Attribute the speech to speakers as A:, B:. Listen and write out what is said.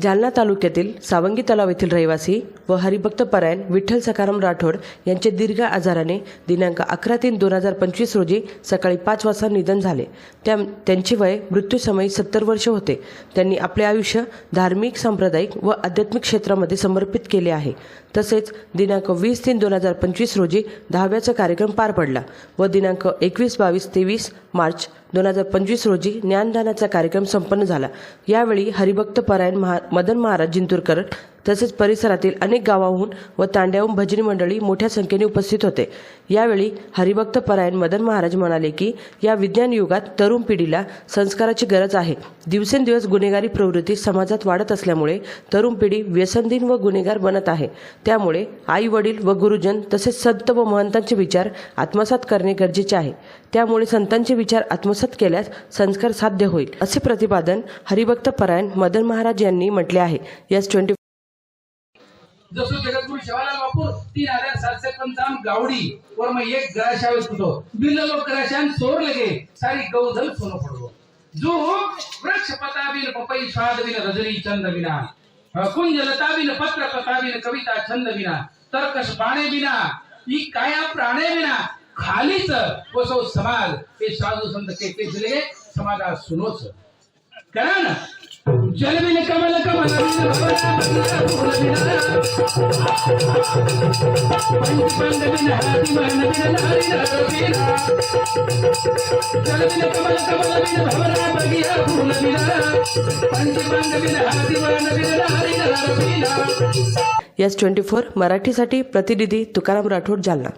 A: जालना तालुक्यातील सावंगी तलाव येथील रहिवासी व हरिभक्त परायण विठ्ठल सखाराम राठोड यांचे दीर्घ आजाराने दिनांक अकरा तीन दोन हजार पंचवीस रोजी सकाळी पाच वाजता निधन झाले. त्या त्यांचे वय मृत्यूसमयी सत्तर वर्ष होते. त्यांनी आपले आयुष्य धार्मिक सांप्रदायिक व आध्यात्मिक क्षेत्रामध्ये समर्पित केले आहे. तसेच दिनांक वीस तीन दोन हजार पंचवीस रोजी दहाव्याचा कार्यक्रम पार पडला व दिनांक एकवीस बावीस तेवीस मार्च दोन हजार पंचवीस रोजी ज्ञानदानाचा कार्यक्रम संपन्न झाला. यावेळी हरिभक्त परायण महा मदन महाराज जिंतूरकर तसेच परिसरातील अनेक गावाहून व तांड्याहून भजनी मंडळी मोठ्या संख्येने उपस्थित होते. यावेळी हरिभक्त परायण मदन महाराज म्हणाले की या विज्ञान युगात तरुण पिढीला संस्काराची गरज आहे. दिवसेंदिवस गुन्हेगारी प्रवृत्ती समाजात वाढत असल्यामुळे तरुण पिढी व्यसनधीन व गुन्हेगार बनत आहे. त्यामुळे आई वडील व गुरुजन तसेच संत व महंतांचे विचार आत्मसात करणे गरजेचे आहे. त्यामुळे संतांचे विचार आत्मसात केल्यास संस्कार साध्य होईल. असे प्रतिपादन हरिभक्त परायण मदन महाराज यांनी म्हटले आहे. यस ट्वेंटी
B: जसं जगद्गुरु शिवालाल बापू तीन हजार सातशे पंचावन्न गावडी वर मग एक गराशावेच होतो बिल्ल लोक गराशान चोर लगे. सारी गौधल सोनं पडलो. जो वृक्ष पताबिन पपई स्वाद बिन रजनी चंद बिना कुंज लता बिन पत्र पताबिन कविता छंद बिना तर्कश पाणे बिना ही काया प्राणे बिना खालीच वसो समाज. हे साधू संत के के दिले समाजा सुनोच. कारण ना जल बिन कमल कमल बिन कमल कमल बिन भवरा बगिया फूल बिना पंच बिन हाथी बिन बिना
A: यस ट्वेंटी फोर मराठीसाठी प्रतिनिधी तुकाराम राठोड जालना.